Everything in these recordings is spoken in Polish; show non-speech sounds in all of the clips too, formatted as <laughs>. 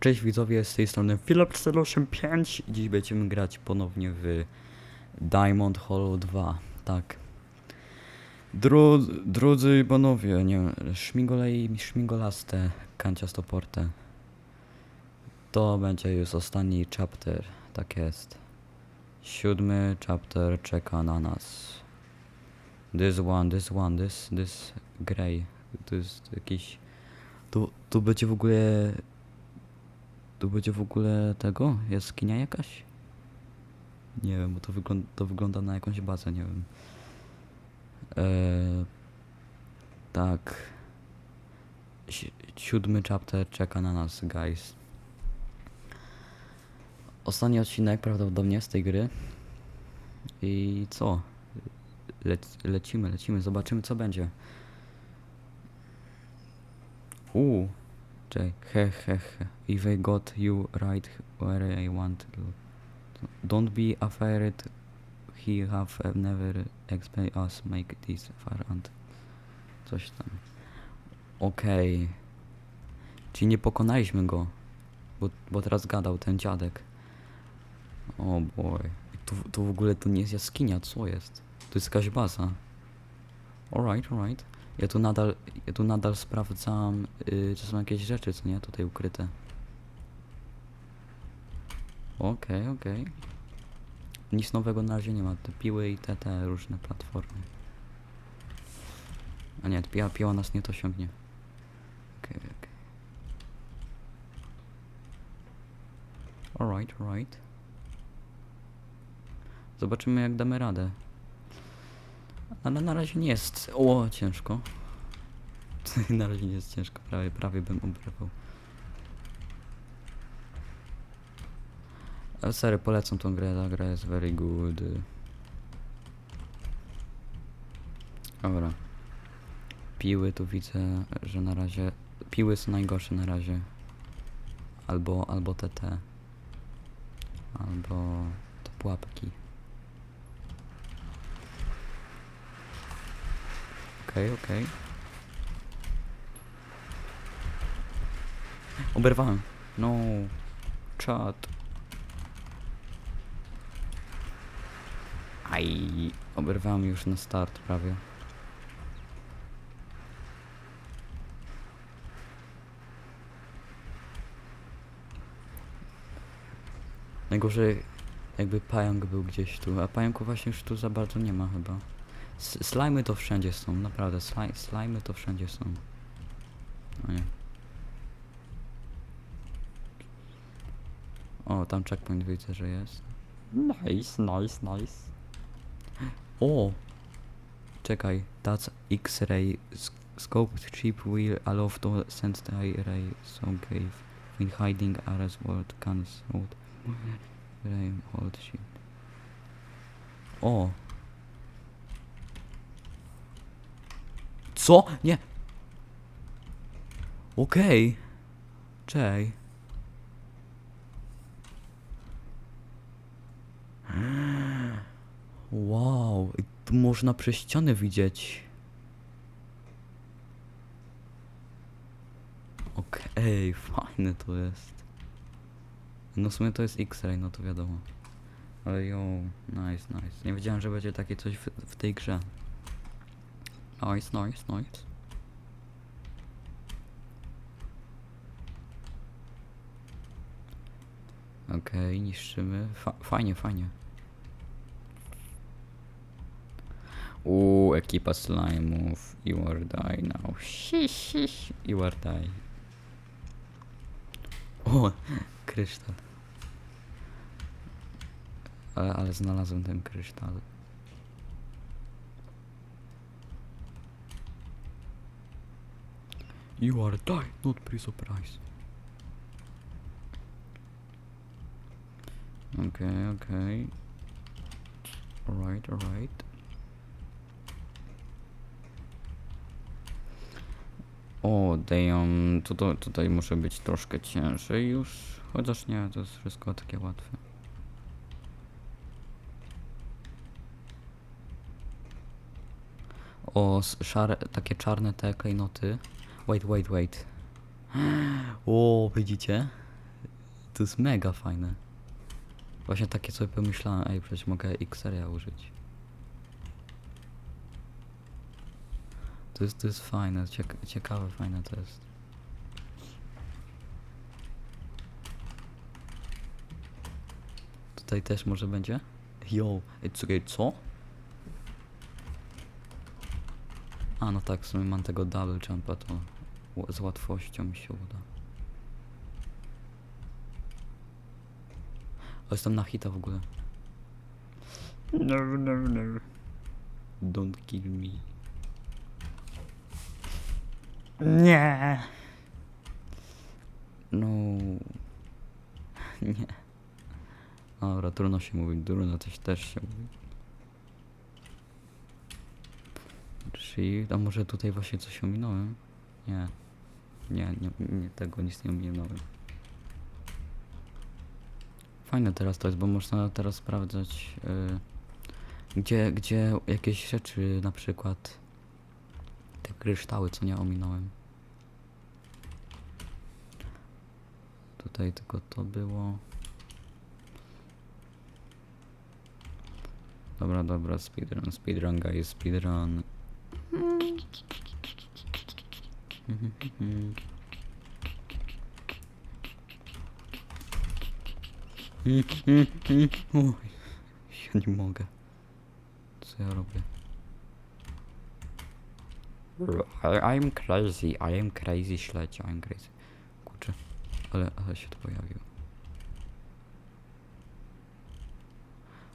Cześć widzowie, z tej strony Philip485 i dziś będziemy grać ponownie w Diamond Hollow 2, tak. Dru, drudzy panowie, nie szmigole i szmigolaste, kanciastoporte. To będzie już ostatni chapter, tak jest. Siódmy chapter czeka na nas. This one, this one, this, this grey. To jest jakiś... Tu, tu będzie w ogóle tu będzie w ogóle tego? Jaskinia jakaś? Nie wiem, bo to, wygląda, to wygląda na jakąś bazę, nie wiem. Eee, tak. Si- Siódmy chapter czeka na nas, guys. Ostatni odcinek prawdopodobnie z tej gry. I co? Lec lecimy, lecimy, zobaczymy co będzie. Uuu. Czekaj, he he he. If I got you right where I want to. Don't be afraid. He have never expect us make this far and coś tam. Okej. Czyli nie pokonaliśmy go. Bo, bo teraz gadał ten dziadek. O boy. Tu, tu w ogóle to nie jest jaskinia, co jest? To jest jakaś baza. Alright, alright. Ja tu nadal, ja tu nadal sprawdzam, yy, czy są jakieś rzeczy, co nie, tutaj ukryte. Okej, okej. Nic nowego na razie nie ma, te piły i te, te różne platformy. A nie, piła, piła nas nie to osiągnie. Okej, okej. Alright, alright. Zobaczymy jak damy radę. Ale na razie nie jest. O, ciężko. <laughs> na razie nie jest ciężko, prawie, prawie bym oberwał. Ale serio, polecam tą grę, ta gra jest very good. Dobra. Piły tu widzę, że na razie... Piły są najgorsze na razie. Albo, albo TT. Albo te pułapki. Okej, okej. Oberwałem. No. Czad. Aj. Oberwałem już na start prawie. Najgorzej jakby pająk był gdzieś tu, a pająku właśnie już tu za bardzo nie ma chyba. Slimy to wszędzie są, naprawdę, sli slimy to wszędzie są. O nie. O, tam checkpoint widzę, że jest. Nice, nice, nice. O! Czekaj, that's X-ray. Scoped chip will allow to send the ray so gave when hiding areas world cans hold ray hold shit. O! Co? Nie! Okej. Czej. Wow, tu można przez ścianę widzieć. Okej, fajne to jest. No w sumie to jest X-ray, no to wiadomo. Ale jo, nice, nice. Nie wiedziałem, że będzie takie coś w, w tej grze. Nice, nice, nice. Okej, niszczymy. Fa fajnie, fajnie. Uuu, ekipa slime'ów. You are die now. Shish, You are die. O, kryształ. Ale, ale znalazłem ten kryształ. You are die, not be surprised. Okay, okay. Alright, alright. O, damn, tutaj, tutaj muszę być troszkę ciężej już, chociaż nie, to jest wszystko takie łatwe. O, szare, takie czarne te klejnoty. Wait, wait, wait. <gasps> O, widzicie? To jest mega fajne. Właśnie takie sobie pomyślałem, ej, przecież mogę Xeria użyć. To jest, to jest fajne, ciek ciekawe, fajne to jest. Tutaj też może będzie? Yo, czekaj, co? A, no tak, w sumie mam tego double jumpa, to z łatwością mi się uda. O, jestem na hita w ogóle. No, no, no. Don't kill me. Nie. No. <laughs> Nie. Dobra, trudno się mówi, trudno też, też się mówi. Shift, a może tutaj właśnie coś ominąłem? Nie. Nie, nie, nie tego nic nie ominąłem. Fajne teraz to jest, bo można teraz sprawdzać y, gdzie, gdzie jakieś rzeczy na przykład te kryształy, co nie ominąłem. Tutaj tylko to było. Dobra, dobra, speedrun, speedrun, guys, speedrun. Oj, ja nie mogę. Co ja robię? I'm crazy, I am crazy śledź, I'm crazy. Kurczę, ale, ale się to pojawił.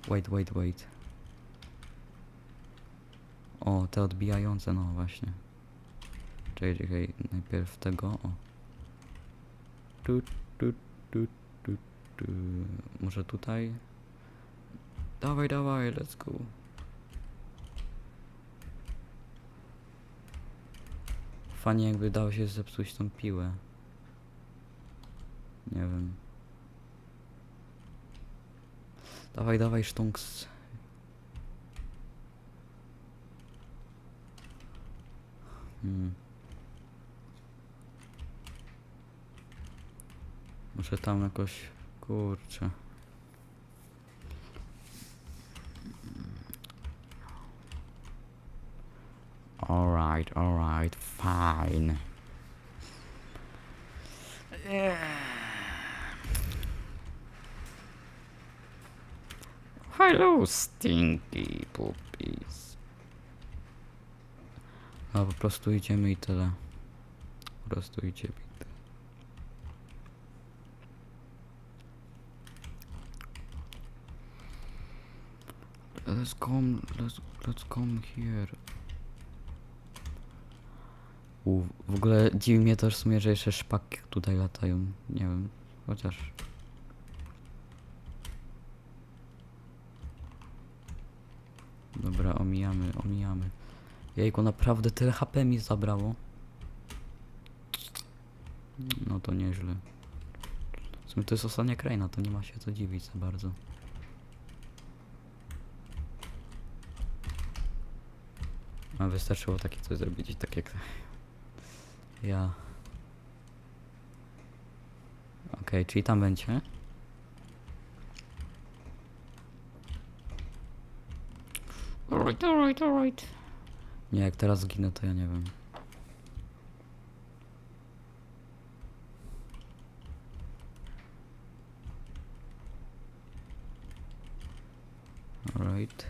Wait, wait, wait. O, te odbijające, no właśnie. Czekaj, czekaj, najpierw tego, o. Tu, tu, tu, tu, tu. Może tutaj? Dawaj, dawaj, let's go. Fajnie jakby dało się zepsuć tą piłę. Nie wiem. Dawaj, dawaj, sztunks. Hmm. Muszę tam jakoś... Kurczę. Alright, alright, fine. Hello, stinky puppies. A po prostu idziemy i tyle. Po prostu idziemy Let's come, let's, let's come here. U, w ogóle dziwi mnie to w sumie, że jeszcze szpaki tutaj latają. Nie wiem, chociaż... Dobra, omijamy, omijamy. Jejku, naprawdę tyle HP mi zabrało. No to nieźle. W sumie to jest ostatnia kraina, to nie ma się co dziwić za bardzo. A wystarczyło takie coś zrobić tak jak ja. Okej, czyli tam będzie. Alright, alright, alright. Nie, jak teraz zginę, to ja nie wiem. Alright.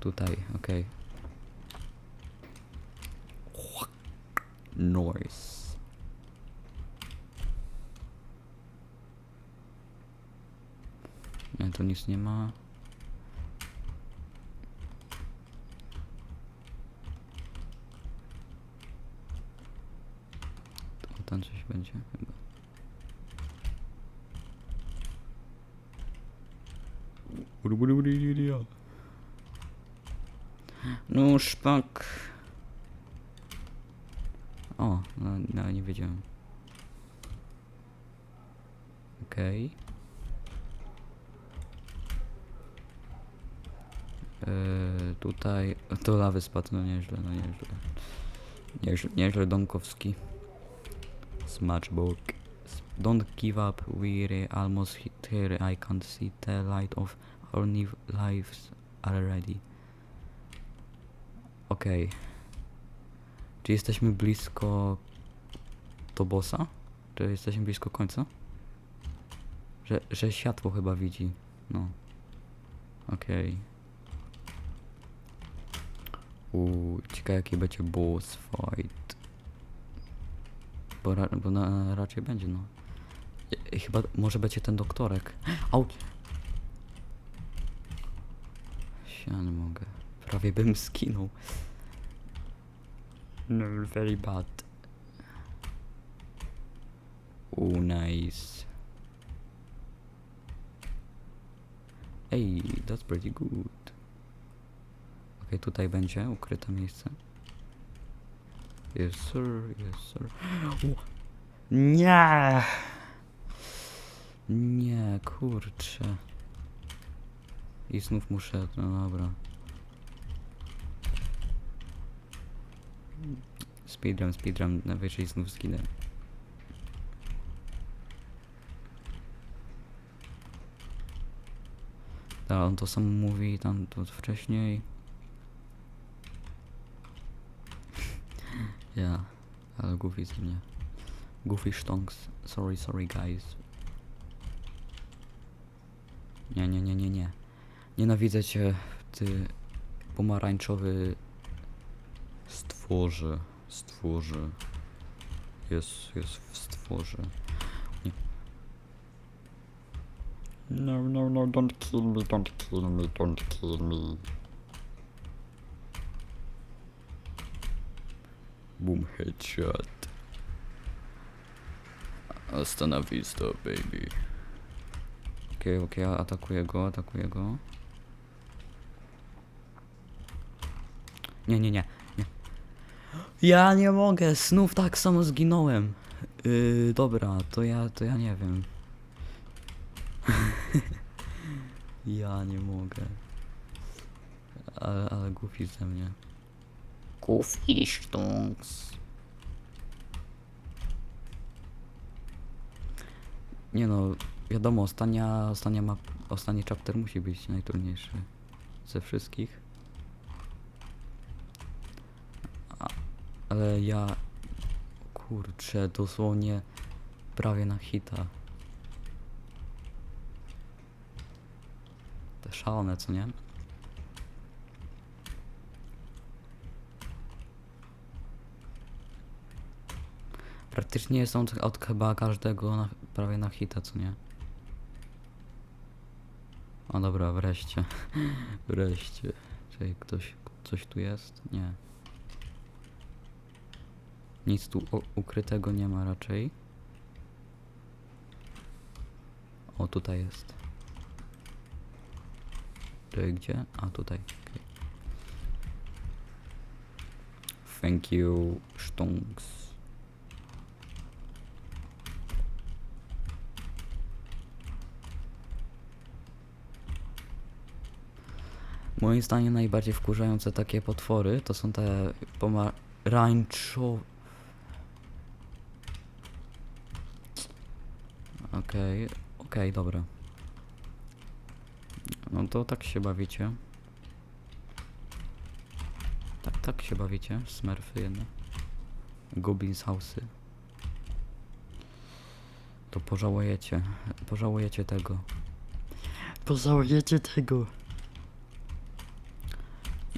Tutaj, okej. Noise. Nie, tu nic nie ma. O, tam coś będzie chyba. No szpak. O, no, no nie wiedziałem. Okej. Eee, tutaj to lawy spadł, no nieźle, no nieźle. Nieźle, nieźle Domkowski. Smaczburg. Don't give up, we're almost here. I can't see the light of our new lives already. Okej. Czy jesteśmy blisko do bossa? Czy jesteśmy blisko końca? Że, że światło chyba widzi. No. Okej. Uuu, ciekawe jaki będzie boss fight. Bo, ra, bo na, raczej będzie, no. Chyba może będzie ten doktorek. <gasps> Auć! Ja mogę. Prawie bym skinął. No, very bad. Ooh, nice. Ej, that's pretty good. Okej, tutaj będzie ukryte miejsce. Yes, sir, yes, sir. Nie! Nie, kurczę. I znów muszę, no dobra. Speedrun, speedrun, najwyżej znów zginę. Tak, on to samo mówi tam to wcześniej. <laughs> Ja, ale goofy z mnie. Goofy stonks. Sorry, sorry guys. Nie, nie, nie, nie, nie. Nienawidzę cię, ty pomarańczowy stworze. Stworze. Jest, jest w stworze. Nie. No, no, no, don't kill me, don't kill me, don't kill me. Boom headshot. Hasta vista, baby. Okej, okej, atakuję go, atakuję go. Nie, nie, nie. Ja nie mogę, znów tak samo zginąłem. Yy, dobra, to ja, to ja nie wiem. <laughs> ja nie mogę. Ale, ale głupi ze mnie. Goofy stonks. Nie no, wiadomo, ostatnia, ostatnia map, ostatni chapter musi być najtrudniejszy ze wszystkich. Ale ja, kurczę, dosłownie prawie na hita. Te szalone, co nie? Praktycznie on od chyba każdego na, prawie na hita, co nie? O dobra, wreszcie. <laughs> wreszcie. Czyli ktoś, coś tu jest? Nie. Nic tu ukrytego nie ma raczej. O, tutaj jest. Czyli gdzie? A, tutaj. okej. Thank you, Stonks. Moim zdaniem najbardziej wkurzające takie potwory to są te pomarańczowe. Okej, okej, dobra. No to tak się bawicie. Tak, tak się bawicie, smurfy jedne. Goblins house'y. To pożałujecie, pożałujecie tego. Pożałujecie tego.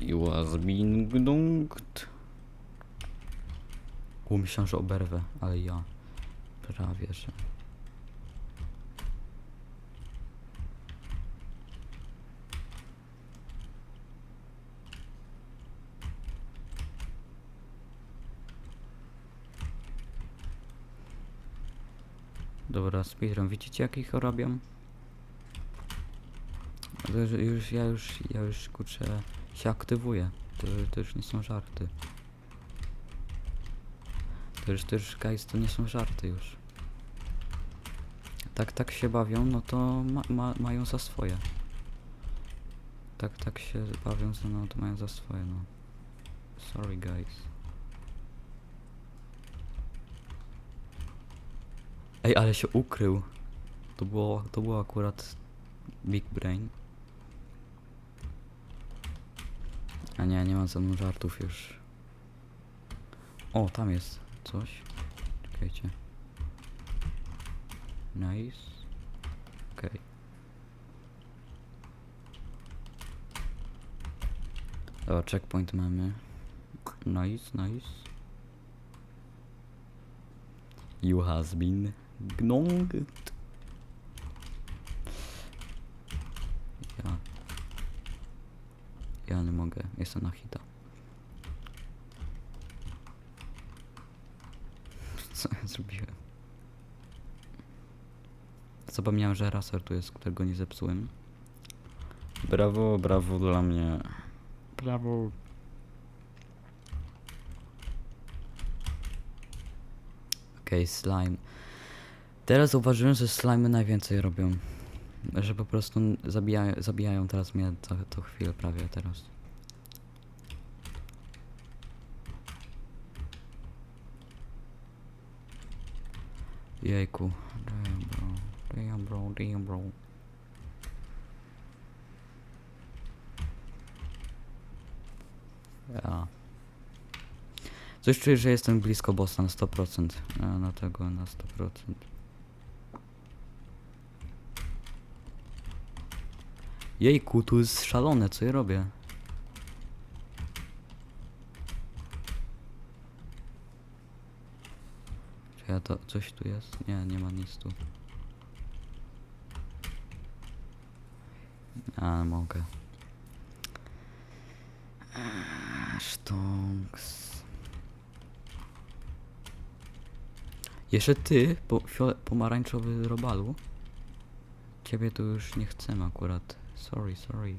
You was being dunked. U, myślałem, że oberwę, ale ja prawie, że... Dobra, speedrun, widzicie jak ich robią? To już, ja już, ja już kurczę się aktywuję. To, to już nie są żarty. To już, to już, guys, to nie są żarty już. Tak, tak się bawią, no to ma, ma, mają za swoje. Tak, tak się bawią, mną, to mają za swoje, no. Sorry, guys. Ej, ale się ukrył. To było, to było akurat Big Brain. A nie, nie mam ze mną żartów już. O, tam jest coś. Czekajcie. Nice. Okej. Dobra, checkpoint mamy. Nice, nice. You has been gnonged. Ja. Ja nie mogę, jestem na hita. Co ja zrobiłem? Zapomniałem, że raser tu jest, którego nie zepsułem. Brawo, brawo dla mnie. Brawo. Okej, slime. Teraz zauważyłem, że slimy najwięcej robią. Że po prostu zabijają, zabijają teraz mnie co, co chwilę prawie teraz. Jejku. Damn bro. Damn bro, damn bro. Ja. Coś czuję, że jestem blisko bossa na 100%. A na tego na 100%. Jejku, tu jest szalone, co ja robię? Czy ja to... coś tu jest? Nie, nie ma nic tu. A, mogę. Sztonks. Jeszcze ty, po, pomarańczowy robalu. Ciebie tu już nie chcemy akurat. Sorry, sorry.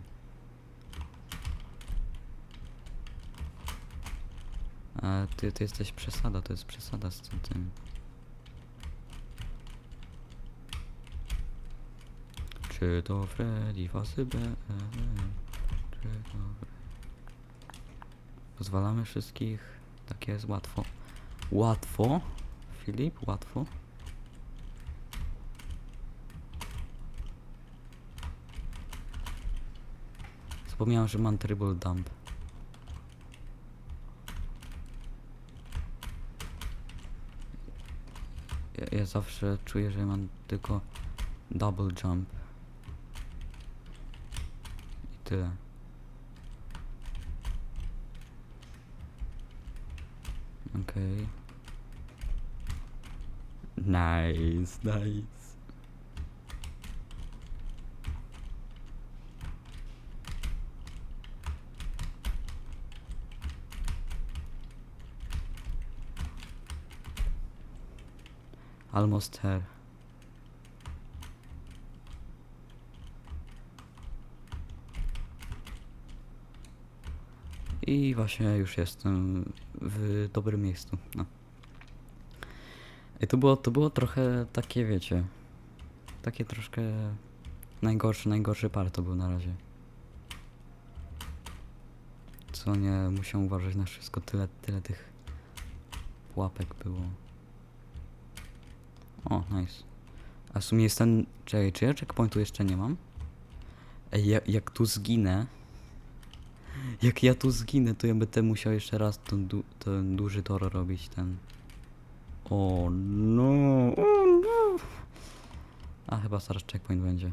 A ty, ty jesteś przesada, to jest przesada z tym. tym. Czy to Freddy Fasybe? Czy to? Pozwalamy wszystkich. Tak jest łatwo. Łatwo? Filip, łatwo? Zapomniałem, że mam triple dump. Ja, ja zawsze czuję, że mam tylko double jump. I tyle. Okej. Nice, nice. Almost there. I właśnie już jestem w dobrym miejscu. No. I to było, to było trochę takie, wiecie, takie troszkę najgorszy, najgorszy par to był na razie. Co nie, musiałem uważać na wszystko, tyle, tyle tych pułapek było. O, nice. A w sumie jest ten, czekaj, czy ja checkpointu jeszcze nie mam? Ej, jak, jak tu zginę, jak ja tu zginę, to ja będę musiał jeszcze raz ten, du ten duży tor robić, ten... O no, o no. A chyba zaraz checkpoint będzie.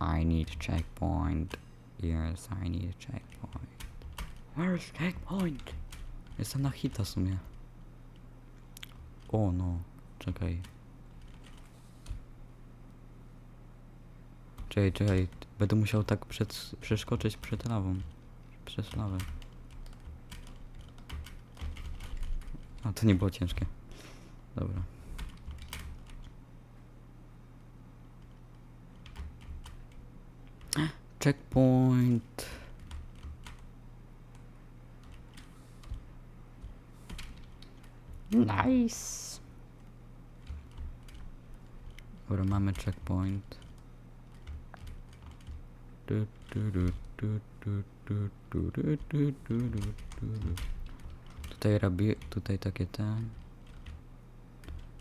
I need checkpoint. Yes, I need checkpoint. Where's checkpoint? Jestem na hita w sumie. O no, czekaj. Czekaj, czekaj. Będę musiał tak przed, przeskoczyć przed lawą. Przez lawę. A to nie było ciężkie. Dobra. Checkpoint. Nice. Dobra, mamy checkpoint. Tutaj robi, tutaj takie te...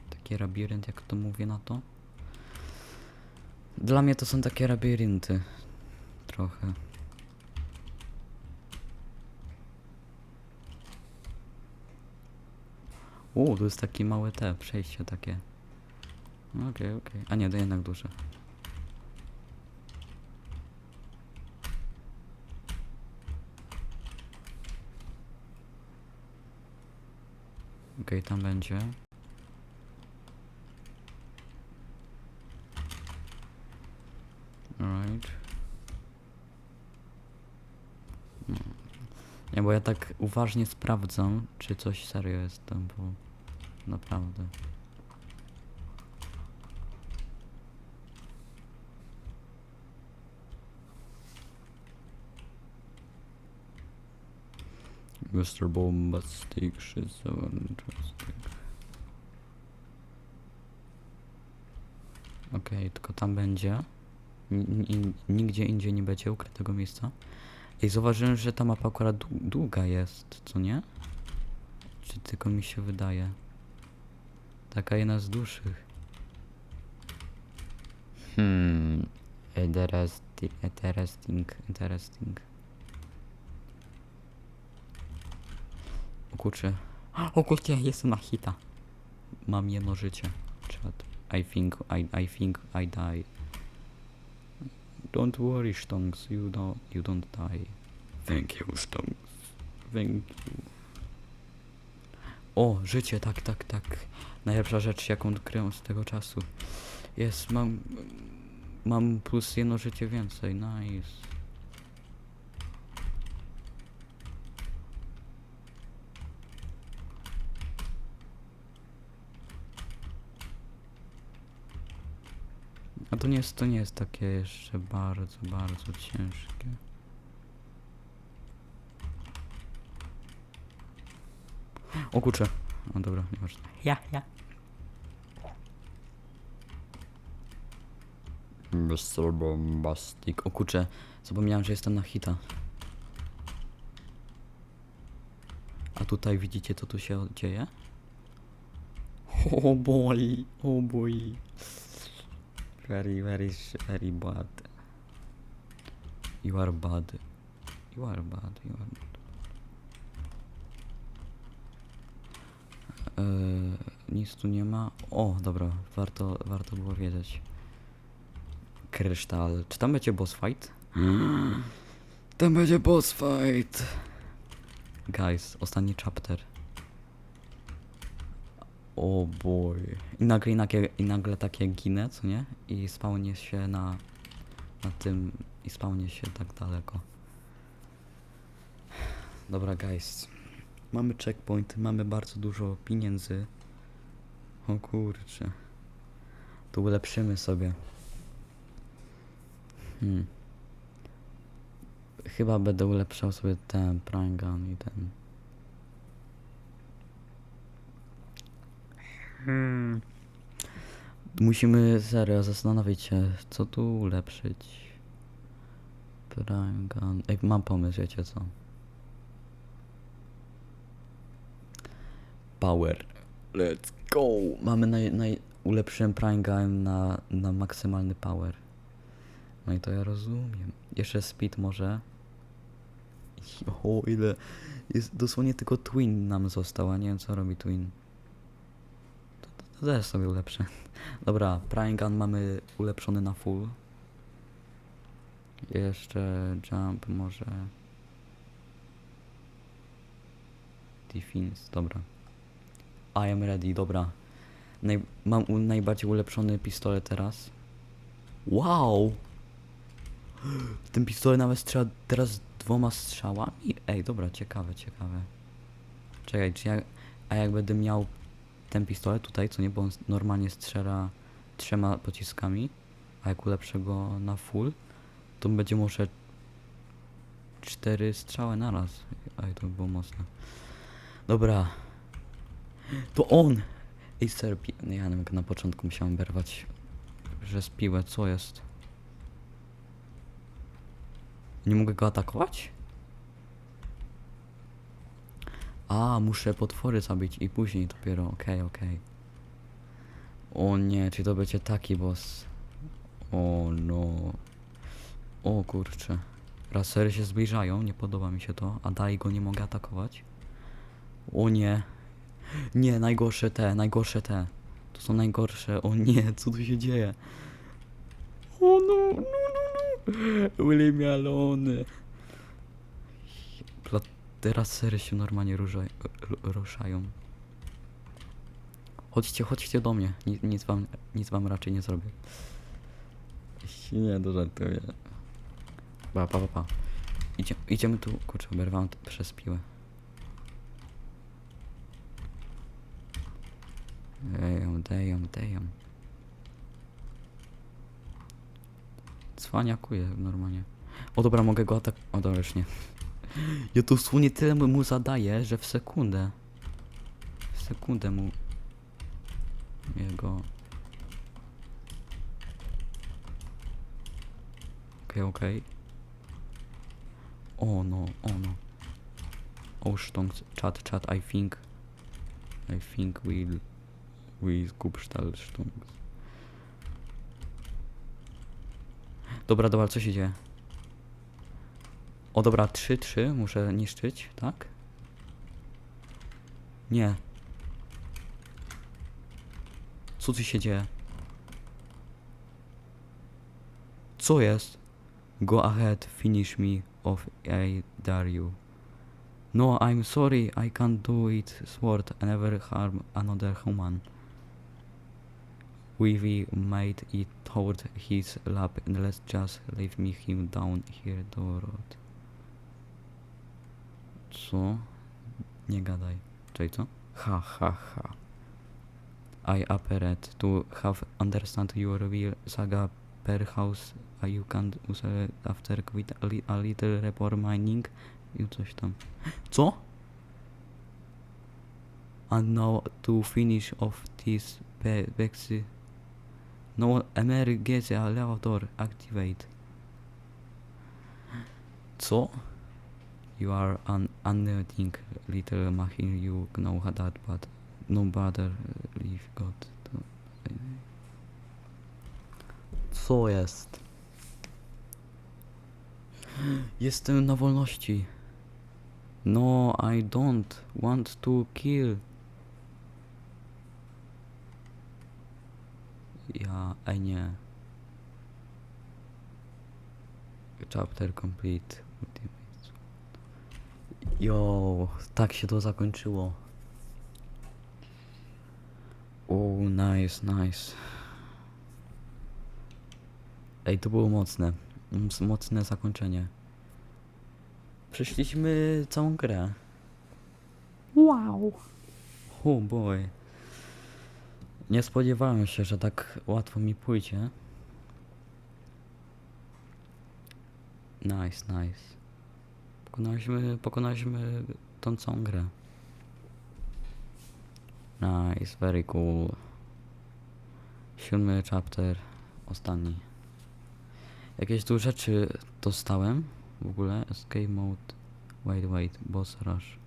Taki labirynt, jak to mówię na to. Dla mnie to są takie labirynty. Trochę. U, tu jest takie małe te, przejście takie. Okej, okej. A nie, to jednak duże. Okej, tam będzie. Alright. No. Nie, bo ja tak uważnie sprawdzam, czy coś serio jest tam, bo naprawdę. Mr. Bombastic, schizowy, interesting. Okej, tylko tam będzie. Nigdzie indziej nie będzie ukrytego miejsca. Ej, zauważyłem, że ta mapa akurat dłu- długa jest, co nie? Czy tylko mi się wydaje? Taka jedna z dłuższych. Hmm. Interesting, interesting, interesting. Kurczę. O kurczę, jestem na hita. Mam jedno życie. Chat. I think, I, I think I die. Don't worry, Stonks, you don't, you don't die. Thank you, Stonks. Thank you. O, życie, tak, tak, tak. Najlepsza rzecz, jaką odkryłem z tego czasu. Jest, mam... Mam plus jedno życie więcej, nice. To nie jest, to nie jest takie jeszcze bardzo, bardzo ciężkie. O kurczę. O dobra, nieważne. Ja, ja. Mr. Bombastic. O kurczę, zapomniałem, że jestem na hita. A tutaj widzicie, co tu się dzieje? Oh boy, oh boy. Very, very, very bad. You are bad. You are bad, you are bad. Eee, nic tu nie ma. O, dobra, warto, warto było wiedzieć. Kryształ. Czy tam będzie boss fight? Tam będzie boss fight. Guys, ostatni chapter. O boy. I nagle, i nagle, i nagle takie ginę, co nie? I spawnie się na, na tym, i spawnie się tak daleko. Dobra, guys. Mamy checkpoint, mamy bardzo dużo pieniędzy. O kurczę. To ulepszymy sobie. Hmm. Chyba będę ulepszał sobie ten prime gun i ten. Hmm. Musimy serio zastanowić się, co tu ulepszyć. Prime gun. Ej, mam pomysł, wiecie co? Power. Let's go! Mamy naj, naj, Prime Gun na, na maksymalny power. No i to ja rozumiem. Jeszcze speed może. O ile. Jest dosłownie tylko Twin nam został, a nie wiem co robi Twin. To, też sobie ulepszę. Dobra, Prime Gun mamy ulepszony na full. Jeszcze jump może. Defense, dobra. I am ready, dobra. Naj, mam najbardziej ulepszony pistolet teraz. Wow! Ten pistolet nawet strzela teraz dwoma strzałami? Ej, dobra, ciekawe, ciekawe. Czekaj, czy ja... A jak będę miał ten pistolet tutaj, co nie, bo on normalnie strzela trzema pociskami, a jak ulepszę go na full, to będzie może cztery strzały naraz. Ej, to by było mocne. Dobra. To on! Ej, serpi... Nie, ja na początku musiałem berwać, że spiłę, co jest? Nie mogę go atakować? A, muszę potwory zabić i później dopiero, okej, okej. O nie, czy to będzie taki boss? O no. O kurczę. Rasery się zbliżają, nie podoba mi się to, a dalej go nie mogę atakować. O nie. Nie, najgorsze te, najgorsze te. To są najgorsze. O nie, co tu się dzieje? O no, no, no, no. Me alone. Teraz sery się normalnie ruszaj, ru- ruszają. Chodźcie, chodźcie do mnie. Nic, nic wam, nic wam raczej nie zrobię. Nie, to żartuję. Pa, pa, pa, pa. Idzie, idziemy tu, kurczę, oberwałem przez piłę. Damn, damn, damn. Cwaniakuję normalnie. O dobra, mogę go atak... O dobra, już nie. Ja dosłownie tyle mu- zadaję, że w sekundę. W sekundę mu... Jego... Okej, okej. O no, o no. Oh, Stonks, chat, chat, I think... I think we'll... We Kupstal Stonks. Dobra, dobra, co się dzieje? O dobra, 3-3 muszę niszczyć, tak? Nie. Co tu się dzieje? Co jest? Go ahead, finish me off, I dare you. No, I'm sorry, I can't do it, sword, never harm another human. We made it toward his lap and let's just leave me him down here the. Co? Nie gadaj. Czyli co? Ha, ha, ha. I appeared to have understand your will saga perhaps uh, you can use after quit a, a little report mining i coś tam. Co? And now to finish off this be Bexy. No emergency elevator activate. Co? You are an unnerving little machine, you know that, but no bother leave God. Co jest? Jestem na wolności. No, I don't want to kill. Ja, ej nie. Chapter complete. Jo, tak się to zakończyło. O, nice, nice. Ej, to było mocne. Mocne zakończenie. Przeszliśmy całą grę. Wow. Oh boy. Nie spodziewałem się, że tak łatwo mi pójdzie. Nice, nice. Pokonaliśmy, pokonaliśmy tą całą grę. Nice, very cool. Siódmy chapter, ostatni. Jakieś tu rzeczy dostałem w ogóle. Escape mode. Wait, wait, boss rush.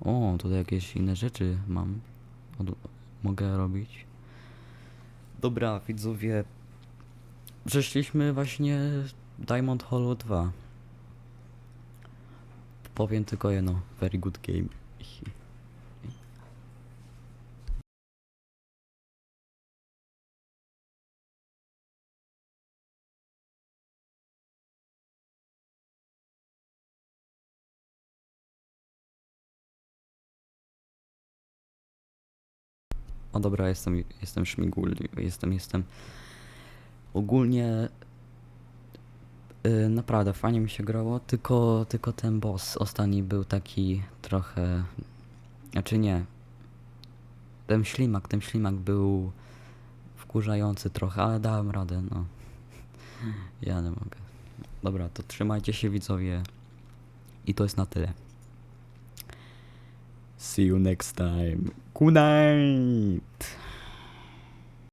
O, tutaj jakieś inne rzeczy mam. Od, mogę robić. Dobra, widzowie. Przeszliśmy właśnie Diamond Hollow 2. Powiem tylko jedno. Very good game. O dobra, jestem, jestem szmigul, jestem, jestem. Ogólnie y, naprawdę fajnie mi się grało, tylko, tylko ten boss ostatni był taki trochę, znaczy nie, ten ślimak, ten ślimak był wkurzający trochę, ale dałem radę, no. Ja nie mogę. Dobra, to trzymajcie się widzowie i to jest na tyle. See you next time. Good night.